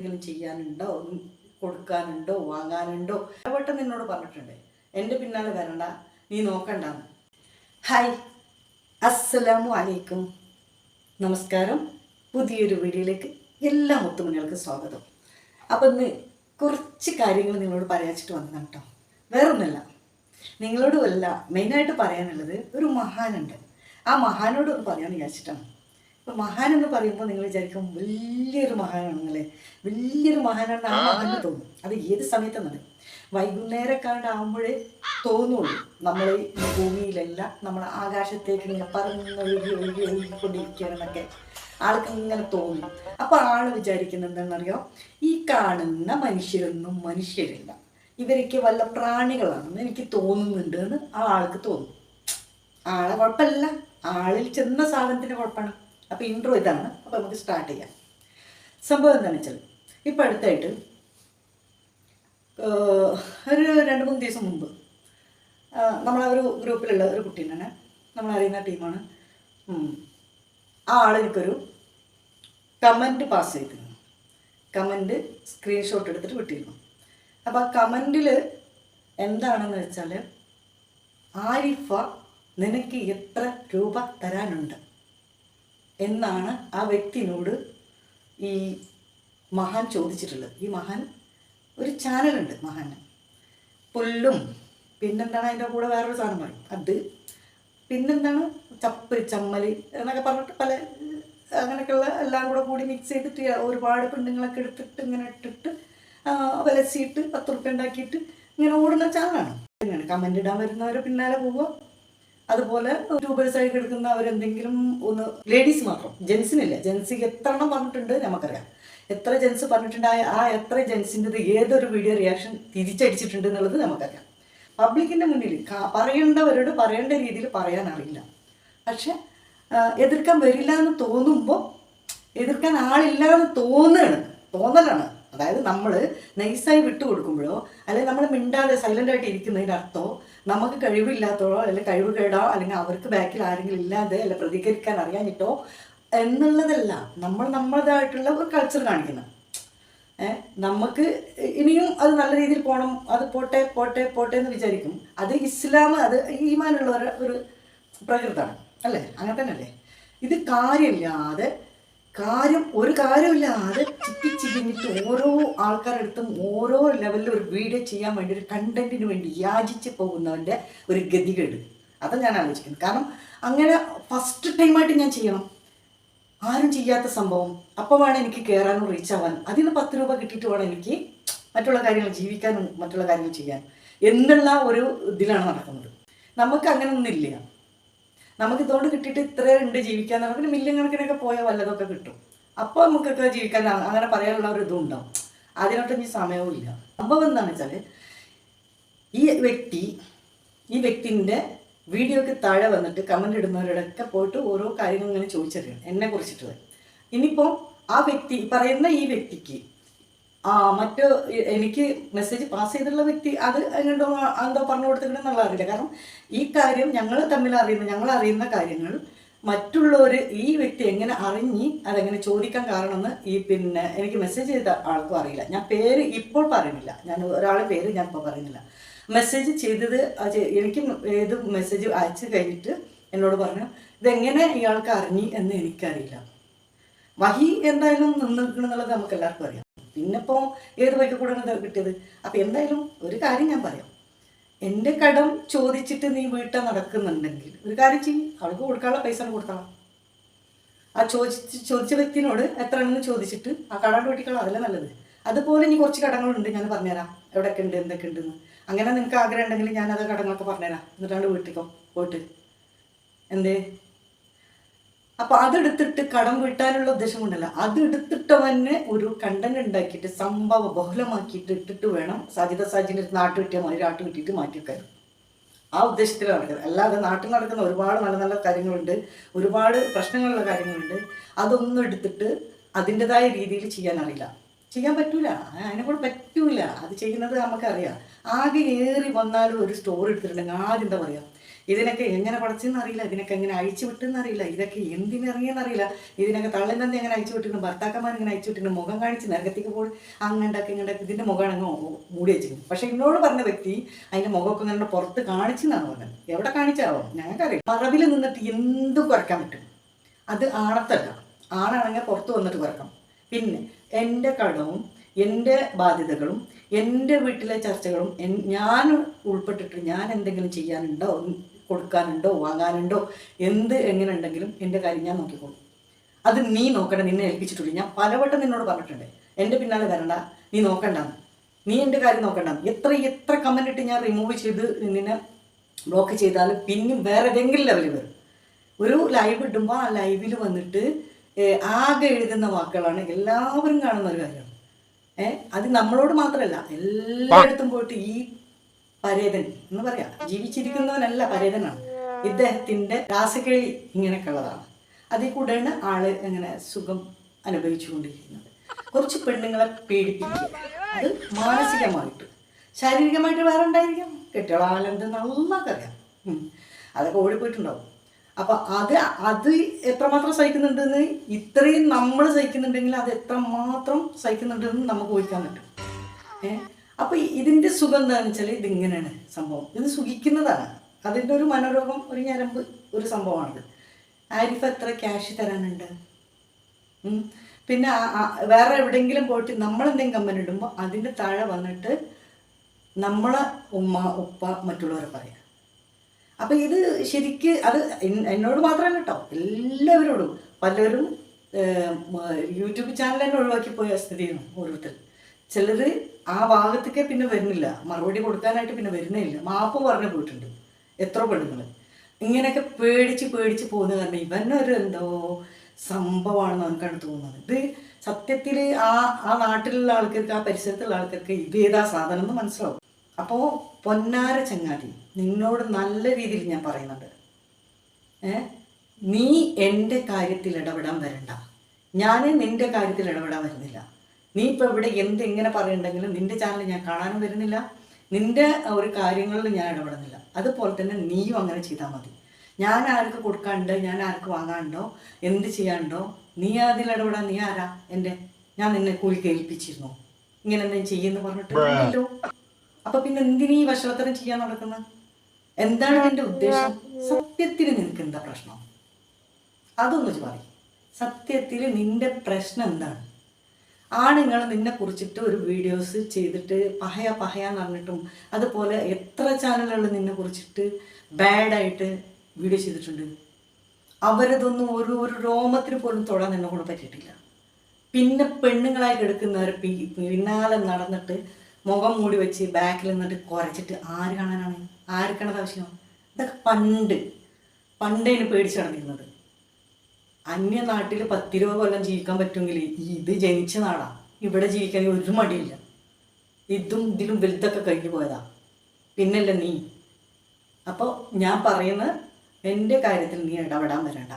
എന്തെങ്കിലും ചെയ്യാനുണ്ടോ? കൊടുക്കാനുണ്ടോ? വാങ്ങാനുണ്ടോ? ഇടപെട്ടെന്ന് നിന്നോട് പറഞ്ഞിട്ടുണ്ട്. എന്റെ പിന്നാലെ വരണ്ട. നീ നോക്കണ്ട. ഹായ് അസ്സലാമു അലൈക്കും നമസ്കാരം. പുതിയൊരു വീഡിയോയിലേക്ക് എല്ലാ മുത്തുമണികൾക്കും സ്വാഗതം. അപ്പം ഇന്ന് കുറച്ച് കാര്യങ്ങൾ നിങ്ങളോട് പറയാച്ചിട്ട് വന്നതാണ് കേട്ടോ വേറൊന്നുമല്ല. നിങ്ങളോടുമല്ല മെയിനായിട്ട് പറയാനുള്ളത് ഒരു മഹാനുണ്ട്. ആ മഹാനോട് പറയാമെന്ന് വിചാരിച്ചിട്ടാണ്. ഇപ്പം മഹാൻ എന്ന് പറയുമ്പോൾ നിങ്ങൾ വിചാരിക്കും വലിയൊരു മഹാനാണ് മഹാനാണെന്നല്ലേ വലിയൊരു മഹാനാണെന്ന് ആ മഹാന് തോന്നും. അത് ഏത് സമയത്തും നടക്കും ആകുമ്പോഴേ തോന്നുള്ളൂ. നമ്മൾ ഈ ഭൂമിയിലല്ല നമ്മൾ ആകാശത്തേക്ക് ഇങ്ങനെ പറന്നൊഴുകി ഒഴുകി ഒഴുകിക്കൊണ്ടിരിക്കുകയാണെന്നൊക്കെ ആൾക്ക് ഇങ്ങനെ തോന്നും. അപ്പോൾ ആൾ വിചാരിക്കുന്നത് എന്താണെന്നറിയോ? ഈ കാണുന്ന മനുഷ്യരൊന്നും മനുഷ്യരില്ല. ഇവരൊക്കെ വല്ല പ്രാണികളാണെന്ന് എനിക്ക് തോന്നുന്നുണ്ട് എന്ന് ആ ആൾക്ക് തോന്നും. ആളെ കുഴപ്പമില്ല. ആളിൽ ചെന്ന സാധനത്തിന് കുഴപ്പമാണ്. അപ്പോൾ ഇൻട്രോ ഇതാണ്. അപ്പോൾ നമുക്ക് സ്റ്റാർട്ട് ചെയ്യാം. സംഭവം എന്താണെന്ന് വെച്ചാൽ ഇപ്പോൾ അടുത്തായിട്ട് ഒരു രണ്ട് മൂന്ന് ദിവസം മുമ്പ് നമ്മളെ ഒരു ഗ്രൂപ്പിലുള്ള ഒരു കുട്ടീനാണ് നമ്മളറിയുന്ന ടീമാണ്. ആ ആൾ എനിക്കൊരു കമന്റ് പാസ് ചെയ്തിരുന്നു. കമന്റ് സ്ക്രീൻഷോട്ട് എടുത്തിട്ട് വിട്ടിരുന്നു. അപ്പോൾ ആ കമന്റിൽ എന്താണെന്ന് വെച്ചാൽ ആരിഫ നിനക്ക് എത്ര രൂപ തരാനുണ്ട്? എന്നാണ് ആ വ്യക്തിനോട് ഈ മഹാൻ ചോദിച്ചിട്ടുള്ളത്. ഈ മഹാൻ ഒരു ചാനലുണ്ട് മഹാന് പുല്ലും പിന്നെന്താണ് അതിന്റെ കൂടെ വേറൊരു സാധനം പറയും. അത് പിന്നെന്താണ്? ചപ്പ് ചമ്മൽ എന്നൊക്കെ പറഞ്ഞിട്ട് പല അങ്ങനെയൊക്കെയുള്ള എല്ലാം കൂടെ കൂടി മിക്സ് ചെയ്തിട്ട് ഒരുപാട് പെണ്ണുങ്ങളൊക്കെ എടുത്തിട്ട് ഇങ്ങനെ ഇട്ടിട്ട് വലസിയിട്ട് പത്ത് റുപ്യ ഉണ്ടാക്കിയിട്ട് ഇങ്ങനെ ഓടുന്ന ചാനലാണ്. അങ്ങനെയാണ് കമന്റ് ഇടാൻ വരുന്നവരെ പിന്നാലെ പോവുക. അതുപോലെ ട്യൂബേഴ്സായി കിടക്കുന്ന അവരെന്തെങ്കിലും ഒന്ന് ലേഡീസ് മാത്രം ജെൻസിനില്ല ജെൻസിക്ക് എത്ര എണ്ണം പറഞ്ഞിട്ടുണ്ട് നമുക്കറിയാം. എത്ര ജെൻസ് പറഞ്ഞിട്ടുണ്ടായ ആ- എത്ര ജെൻസിന്റെത് ഏതൊരു വീഡിയോ റിയാക്ഷൻ തിരിച്ചടിച്ചിട്ടുണ്ട് എന്നുള്ളത് നമുക്കറിയാം. പബ്ലിക്കിന്റെ മുന്നിൽ പറയേണ്ടവരോട് പറയേണ്ട രീതിയിൽ പറയാൻ അറിയില്ല. പക്ഷെ എതിർക്കാൻ വരില്ല എന്ന് തോന്നുമ്പോൾ എതിർക്കാൻ ആളില്ല എന്ന് തോന്നുകയാണ് തോന്നലാണ്. അതായത് നമ്മൾ നൈസായി വിട്ടു കൊടുക്കുമ്പോഴോ അല്ലെങ്കിൽ നമ്മൾ മിണ്ടാതെ സൈലന്റ് ആയിട്ട് ഇരിക്കുന്നതിന്റെ അർത്ഥമോ നമുക്ക് കഴിവില്ലാത്തതോ അല്ലെങ്കിൽ കഴിവ് കേടോ അല്ലെങ്കിൽ അവർക്ക് ബാക്കിൽ ആരെങ്കിലും ഇല്ലാതെ അല്ല പ്രതികരിക്കാൻ അറിയാനിട്ടോ എന്നുള്ളതല്ല നമ്മൾ നമ്മളതായിട്ടുള്ള ഒരു കൾച്ചർ കാണിക്കുന്നത് നമുക്ക് ഇനിയും അത് നല്ല രീതിയിൽ പോകണം അത് പോട്ടെ പോട്ടെ പോട്ടെ എന്ന് വിചാരിക്കും. അത് ഇസ്ലാം അത് ഈമാനുള്ള ഒരു ഒരു പ്രകൃതമാണ് അല്ലേ? അങ്ങനെ തന്നെ അല്ലേ ഇത് കാര്യമില്ലാതെ കാര്യം ഒരു കാര്യമില്ലാതെ ചിക്കി ചിരിഞ്ഞിട്ട് ഓരോ ആൾക്കാരുടെ അടുത്തും ഓരോ ലെവലിലും ഒരു വീഡിയോ ചെയ്യാൻ വേണ്ടി ഒരു കണ്ടന്റിന് വേണ്ടി യാചിച്ച് പോകുന്നവന്റെ ഒരു ഗതികേട്. അതാ ഞാൻ ആലോചിക്കുന്നത്. കാരണം അങ്ങനെ ഫസ്റ്റ് ടൈമായിട്ട് ഞാൻ ചെയ്യണം. ആരും ചെയ്യാത്ത സംഭവം. അപ്പോൾ വേണം എനിക്ക് കയറാനും റീച്ച് ആവാനും. നിന്ന് പത്ത് രൂപ കിട്ടിയിട്ട് വേണം എനിക്ക് മറ്റുള്ള കാര്യങ്ങൾ ജീവിക്കാനും മറ്റുള്ള കാര്യങ്ങൾ ചെയ്യാനും. എന്നുള്ള ഒരു ഇതിലാണ് നടക്കുന്നത്. നമുക്ക് അങ്ങനെ ഒന്നുമില്ല നമുക്ക് ഇതുകൊണ്ട് കിട്ടിയിട്ട് ഇത്രയേ ഉണ്ട് ജീവിക്കാൻ. നമുക്ക് മില്യൺ കണക്കിനൊക്കെ പോയാൽ വല്ലതൊക്കെ കിട്ടും. അപ്പോൾ നമുക്കൊക്കെ ജീവിക്കാൻ അങ്ങനെ പറയാനുള്ള ഒരു ഇതും ഉണ്ടാവും. അതിനൊട്ടും ഇനി സമയവും ഇല്ല. സംഭവം എന്താണെന്ന് വെച്ചാൽ ഈ വ്യക്തി ഈ വ്യക്തിന്റെ വീഡിയോക്ക് താഴെ വന്നിട്ട് കമന്റ് ഇടുന്നവരോടൊക്കെ പോയിട്ട് ഓരോ കാര്യങ്ങളും ഇങ്ങനെ ചോദിച്ചറിയണം. എന്നെ കുറിച്ചിട്ടുള്ളത്. ഇനിയിപ്പോൾ ആ വ്യക്തി പറയുന്ന ഈ വ്യക്തിക്ക് ആ മറ്റു എനിക്ക് മെസ്സേജ് പാസ് ചെയ്തിട്ടുള്ള വ്യക്തി അത് എങ്ങോട്ടോ എന്തോ പറഞ്ഞു കൊടുത്തിട്ടുണ്ടെന്നുള്ള അറിയില്ല. കാരണം ഈ കാര്യം ഞങ്ങൾ തമ്മിൽ അറിയുന്ന ഞങ്ങൾ അറിയുന്ന കാര്യങ്ങൾ മറ്റുള്ളവർ ഈ വ്യക്തി എങ്ങനെ അറിഞ്ഞ് അതെങ്ങനെ ചോദിക്കാൻ കാരണമെന്ന് ഈ പിന്നെ എനിക്ക് മെസ്സേജ് ചെയ്ത ആൾക്കും അറിയില്ല. ഞാൻ പേര് ഇപ്പോൾ പറയുന്നില്ല. ഞാൻ ഒരാളെ പേര് ഞാൻ ഇപ്പോൾ പറയുന്നില്ല. മെസ്സേജ് ചെയ്തത് എനിക്ക് ഏത് മെസ്സേജ് അയച്ചു കഴിഞ്ഞിട്ട് എന്നോട് പറഞ്ഞു ഇതെങ്ങനെ ഇയാൾക്ക് അറിഞ്ഞു എന്ന് എനിക്കറിയില്ല. വഹി എന്തായാലും നിന്നിരിക്കണം എന്നുള്ളത് നമുക്ക് എല്ലാവർക്കും അറിയാം. പിന്നെ ഇപ്പോൾ ഏത് വഴിക്ക് കൂടെയാണ് കിട്ടിയത്? അപ്പം എന്തായാലും ഒരു കാര്യം ഞാൻ പറയാം. എന്റെ കടം ചോദിച്ചിട്ട് നീ വീട്ടിൽ നടക്കുന്നുണ്ടെങ്കിൽ ഒരു കാര്യം ചെയ്യും. അവൾക്ക് കൊടുക്കാനുള്ള പൈസ കൊടുക്കണം. ആ ചോദിച്ച് ചോദിച്ച വ്യക്തിനോട് എത്രയാണെന്ന് ചോദിച്ചിട്ട് ആ കടം വീട്ടിക്കളാം. അതല്ലേ നല്ലത്. അതുപോലെ ഇനി കുറച്ച് കടങ്ങളുണ്ട് ഞാൻ പറഞ്ഞുതരാം. എവിടെയൊക്കെ ഉണ്ട് എന്തൊക്കെ ഉണ്ടെന്ന്. അങ്ങനെ നിനക്ക് ആഗ്രഹം ഉണ്ടെങ്കിൽ ഞാൻ അത് കടങ്ങളൊക്കെ പറഞ്ഞുതരാം. എന്നിട്ടാണ് വീട്ടിക്കോ. പോയിട്ട്. എന്തേ? അപ്പൊ അതെടുത്തിട്ട് കടം വീട്ടാനുള്ള ഉദ്ദേശം കൊണ്ടല്ല അത് എടുത്തിട്ടവന് ഒരു കണ്ടന്റ് ഉണ്ടാക്കിയിട്ട് സംഭവ ബഹുലമാക്കിയിട്ട് ഇട്ടിട്ട് വേണം സാജിദ സാജിന്റെ നാട്ടു കിട്ടിയ മതി ആട്ട് കിട്ടിയിട്ട് മാറ്റി വെക്കാൻ. ആ ഉദ്ദേശത്തിലാണ് നടക്കുന്നത്. അല്ലാതെ നാട്ടിൽ നടക്കുന്ന ഒരുപാട് നല്ല നല്ല കാര്യങ്ങളുണ്ട് ഒരുപാട് പ്രശ്നങ്ങളുള്ള കാര്യങ്ങളുണ്ട്. അതൊന്നും എടുത്തിട്ട് അതിന്റെതായ രീതിയിൽ ചെയ്യാൻ അറിയില്ല. ചെയ്യാൻ പറ്റൂല. അതിനെ കൂടെ പറ്റൂല. അത് ചെയ്യുന്നത് നമുക്കറിയാം. ആകെ ഏറി വന്നാലും ഒരു സ്റ്റോറി എടുത്തിട്ടുണ്ടെങ്കിൽ ആദ്യം എന്താ പറയുക ഇതിനൊക്കെ എങ്ങനെ പഠിച്ചെന്ന് അറിയില്ല ഇതിനൊക്കെ എങ്ങനെ അഴിച്ചു വിട്ടെന്ന് അറിയില്ല ഇതൊക്കെ എന്തിനിറങ്ങിയെന്ന് അറിയില്ല. ഇതിനൊക്കെ തള്ളിനെന്ത് എങ്ങനെ അയച്ചു വിട്ടിരുന്നു ഭർത്താക്കന്മാർ ഇങ്ങനെ അയച്ചു വിട്ടിരുന്നു മുഖം കാണിച്ച് നരകത്തേക്ക് പോയി. അങ്ങണ്ടാക്കി ഇങ്ങനെ ഇതിന്റെ മുഖമാണ് അങ്ങ് മൂടി വെച്ചിരുന്നു പക്ഷെ എന്നോട് പറഞ്ഞ വ്യക്തി അതിന്റെ മുഖമൊക്കെ ഇങ്ങനെ പുറത്ത് കാണിച്ചെന്നാണ് പറഞ്ഞത്. എവിടെ കാണിച്ചാവോ? ഞങ്ങൾക്കറിയാം. പറവിൽ നിന്നിട്ട് എന്തും കുറയ്ക്കാൻ പറ്റും. അത് ആണത്തല്ല. ആണാണെങ്കിൽ പുറത്ത് വന്നിട്ട് കുറക്കാം പിന്നെ എന്റെ കടവും എന്റെ ബാധ്യതകളും എന്റെ വീട്ടിലെ ചർച്ചകളും ഞാൻ ഉൾപ്പെട്ടിട്ട് ഞാൻ എന്തെങ്കിലും ചെയ്യാനുണ്ടോ? കൊടുക്കാനുണ്ടോ? വാങ്ങാനുണ്ടോ? എന്ത് എങ്ങനെ ഉണ്ടെങ്കിലും എന്റെ കാര്യം ഞാൻ നോക്കിക്കോളും. അത് നീ നോക്കണ്ട നിന്നെ ഏൽപ്പിച്ചിട്ടുള്ളൂ. ഞാൻ പലവട്ടം നിന്നോട് പറഞ്ഞിട്ടുണ്ട് എന്റെ പിന്നാലെ വരണ്ട നീ നോക്കണ്ടെന്ന്. നീ എന്റെ കാര്യം നോക്കണ്ട എത്ര എത്ര കമന്റ് ഇട്ട് ഞാൻ റിമൂവ് ചെയ്ത് നിന്നെ ബ്ലോക്ക് ചെയ്താൽ പിന്നെയും വേറെ ഏതെങ്കിലും ലെവലിൽ വരും. ഒരു ലൈവ് ഇടുമ്പോൾ ആ ലൈവിൽ വന്നിട്ട് ആകെ എഴുതുന്ന വാക്കുകളാണ് എല്ലാവരും കാണുന്ന ഒരു കാര്യമാണ്. അത് നമ്മളോട് മാത്രമല്ല എല്ലായിടത്തും പോയിട്ട് ഈ പരേതൻ എന്ന് പറയാം. ജീവിച്ചിരിക്കുന്നവനല്ല പരേതനാണ്. ഇദ്ദേഹത്തിന്റെ രാസകേളി ഇങ്ങനെയൊക്കെ ഉള്ളതാണ് അതിൽ കൂടെയാണ് ആൾ ഇങ്ങനെ സുഖം അനുഭവിച്ചുകൊണ്ടിരിക്കുന്നത്. കുറച്ച് പെണ്ണുങ്ങളെ പീഡിപ്പിക്കുക. അത് മാനസികമായിട്ട്. ശാരീരികമായിട്ട് വേറെ ഉണ്ടായിരിക്കാം. കെട്ടികളാലെന്ത് നന്നാക്കറിയാം ഉം. അതൊക്കെ ഓടിപ്പോയിട്ടുണ്ടാവും. അപ്പൊ അത് അത് എത്രമാത്രം സഹിക്കുന്നുണ്ടെന്ന് ഇത്രയും നമ്മൾ സഹിക്കുന്നുണ്ടെങ്കിൽ അത് എത്രമാത്രം സഹിക്കുന്നുണ്ടെന്ന് നമുക്ക് ഊഹിക്കാൻ പറ്റും. ഏഹ് അപ്പൊ ഇതിന്റെ സുഖം എന്താണെന്ന് വെച്ചാൽ ഇതിങ്ങനെയാണ് സംഭവം. ഇത് സുഖിക്കുന്നതാണ്. അതിന്റെ ഒരു മനോരോഗം ഒരു ഞരമ്പ് ഒരു സംഭവമാണിത്. ആരിഫ് എത്ര ക്യാഷ് തരാനുണ്ട്? പിന്നെ വേറെ എവിടെയെങ്കിലും പോയിട്ട് നമ്മളെന്തെങ്കിലും കമ്പനി ഇടുമ്പോൾ അതിന്റെ താഴെ വന്നിട്ട് നമ്മളെ ഉമ്മ ഉപ്പ മറ്റുള്ളവരെ പറയാം. അപ്പം ഇത് ശരിക്ക് അത് എന്നോട് മാത്രമല്ല കേട്ടോ. എല്ലാവരോടും. പലരും യൂട്യൂബ് ചാനൽ തന്നെ ഒഴിവാക്കി പോയ സ്ഥിതിയാണ് ഓരോരുത്തർ. ചിലർ ആ ഭാഗത്തേക്ക് പിന്നെ വരുന്നില്ല. മറുപടി കൊടുക്കാനായിട്ട് പിന്നെ വരുന്നേ ഇല്ല. മാപ്പ് പറഞ്ഞു പോയിട്ടുണ്ട്. എത്ര പെണ്ണുങ്ങൾ ഇങ്ങനെയൊക്കെ പേടിച്ച് പേടിച്ച് പോകുന്ന കാരണം ഇവനൊരു എന്തോ സംഭവമാണെന്ന് നമുക്കാണ് തോന്നുന്നത്. ഇത് സത്യത്തിൽ ആ ആ നാട്ടിലുള്ള ആൾക്കാർക്ക് ആ പരിസരത്തുള്ള ആൾക്കാർക്ക് ഇത് ഏതാ സാധനം എന്ന് മനസ്സിലാവും. അപ്പോൾ പൊന്നാര ചങ്ങാതി നിന്നോട് നല്ല രീതിയിൽ ഞാൻ പറയുന്നത് ഏ? നീ എന്റെ കാര്യത്തിൽ ഇടപെടാൻ വരണ്ട. ഞാൻ നിന്റെ കാര്യത്തിൽ ഇടപെടാൻ വരുന്നില്ല. നീ ഇപ്പോൾ ഇവിടെ എന്ത് എങ്ങനെ പറയുന്നുണ്ടെങ്കിലും നിന്റെ ചാനൽ ഞാൻ കാണാനും വരുന്നില്ല. നിന്റെ ഒരു കാര്യങ്ങളിൽ ഞാൻ ഇടപെടുന്നില്ല. അതുപോലെ തന്നെ നീയും അങ്ങനെ ചെയ്താൽ മതി. ഞാൻ ആർക്ക് കൊടുക്കാണ്ട് ഞാൻ ആർക്ക് വാങ്ങാണ്ടോ എന്ത് ചെയ്യാണ്ടോ നീ അതിൽ ഇടപെടാൻ നീ ആരാ? എന്റെ ഞാൻ നിന്നെ കൂലി കേൾപ്പിച്ചിരുന്നു ഇങ്ങനെ എന്തെങ്കിലും ചെയ്യുന്നു പറഞ്ഞിട്ട് ഇല്ലല്ലോ. അപ്പൊ പിന്നെ എന്തിനീ വഷളത്തരം ചെയ്യാൻ നടക്കുന്നത് എന്താണ് നിന്റെ ഉദ്ദേശം? സത്യത്തിന് നിനക്ക് എന്താ പ്രശ്നം? അതൊന്ന് പറയും. സത്യത്തിൽ നിന്റെ പ്രശ്നം എന്താണ്? ആണുങ്ങൾ നിന്നെ കുറിച്ചിട്ട് ഒരു വീഡിയോസ് ചെയ്തിട്ട് പഹയ പഹയാന്ന് പറഞ്ഞിട്ടും അതുപോലെ എത്ര ചാനലുകൾ നിന്നെ കുറിച്ചിട്ട് ബാഡായിട്ട് വീഡിയോ ചെയ്തിട്ടുണ്ട്? അവരതൊന്നും ഒരു ഒരു രോമത്തിന് പോലും തൊടാൻ നിന്നെ കൊണ്ട് പറ്റിയിട്ടില്ല. പിന്നെ പെണ്ണുങ്ങളായി കിടക്കുന്നവർ പിന്നാലെ നടന്നിട്ട് മുഖം മൂടി വെച്ച് ബാക്കിൽ നിന്നിട്ട് കുറച്ചിട്ട് ആര് കാണാനാണ്? ആർക്കണത് ആവശ്യം? ഇതൊക്കെ പണ്ട് പണ്ടേന് പേടിച്ച് നടന്നിരുന്നത്. അന്യനാട്ടിൽ രൂപ കൊല്ലം ജീവിക്കാൻ പറ്റുമെങ്കിൽ ഇത് ജനിച്ച നാടാ. ഇവിടെ ജീവിക്കാൻ ഒരു മടിയില്ല. ഇതും ഇതിലും വലുതൊക്കെ കഴിഞ്ഞു പോയതാ. പിന്നല്ല നീ? അപ്പോൾ ഞാൻ പറയുന്ന എന്റെ കാര്യത്തിൽ നീ ഇടപെടാൻ വരണ്ട.